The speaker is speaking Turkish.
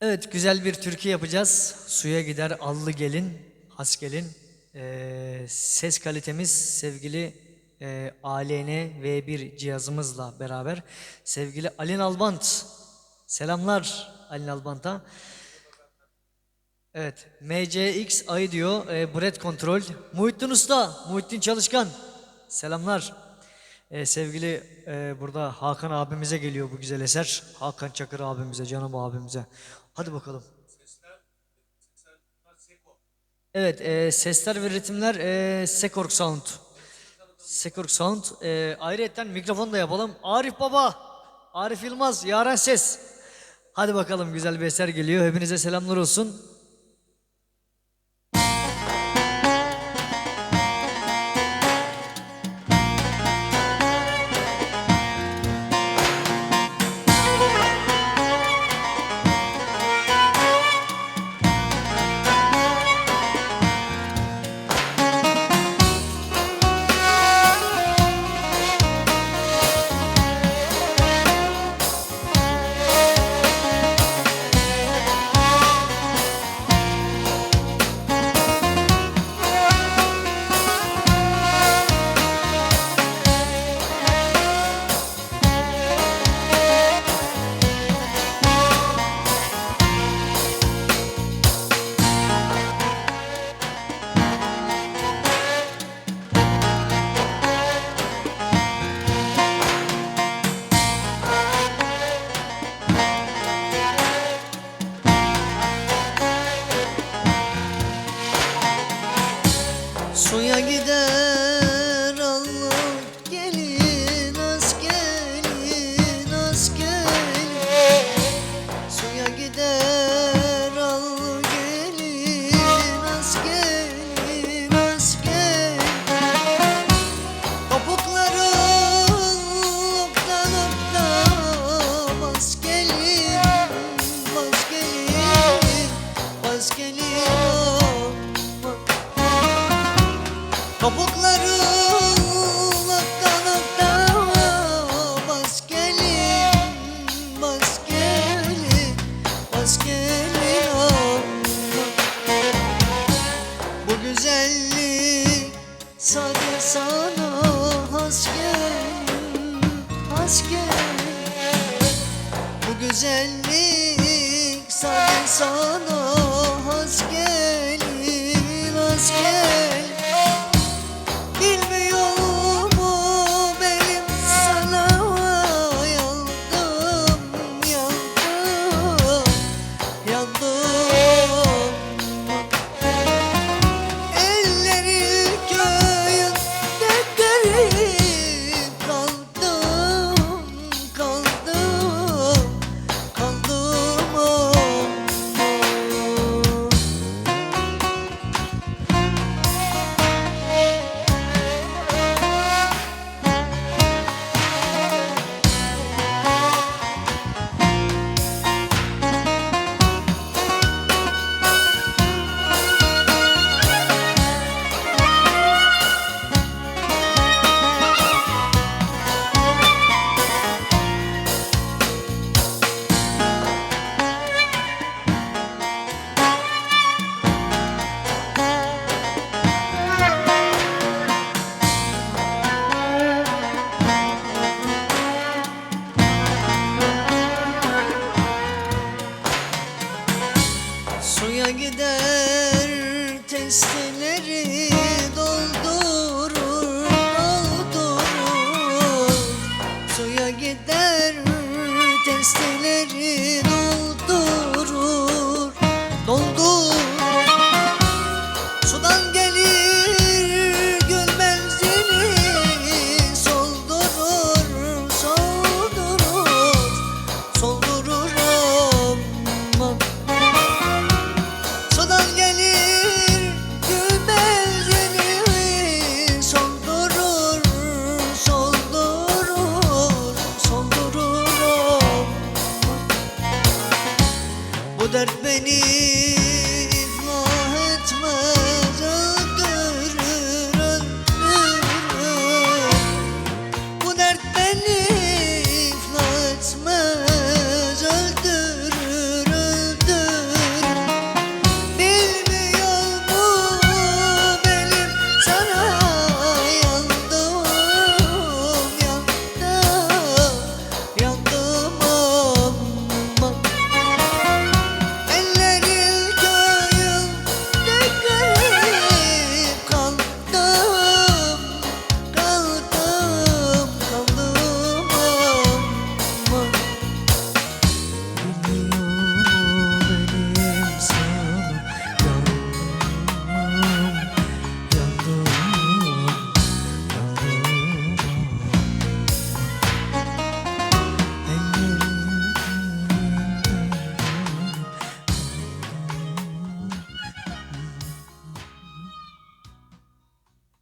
Evet güzel bir türkü yapacağız. Suya gider allı gelin, has gelin. Ee, ses kalitemiz sevgili e, ALN V1 cihazımızla beraber. Sevgili Alin Albant. Selamlar Alin Albant'a. Evet MCX ayı diyor. E, Bread Control. Muhittin Usta, Muhittin Çalışkan. Selamlar. Ee, sevgili e, burada Hakan abimize geliyor bu güzel eser. Hakan Çakır abimize, canım abimize. Hadi bakalım. Evet, e, sesler ve ritimler e, Sekork Sound. Sekork Sound. E, ayrıca mikrofon da yapalım. Arif Baba, Arif Yılmaz, Yaren Ses. Hadi bakalım güzel bir eser geliyor. Hepinize selamlar olsun. Suya gider güzellik sadece sana has gelin, Suya gider testileri dert beni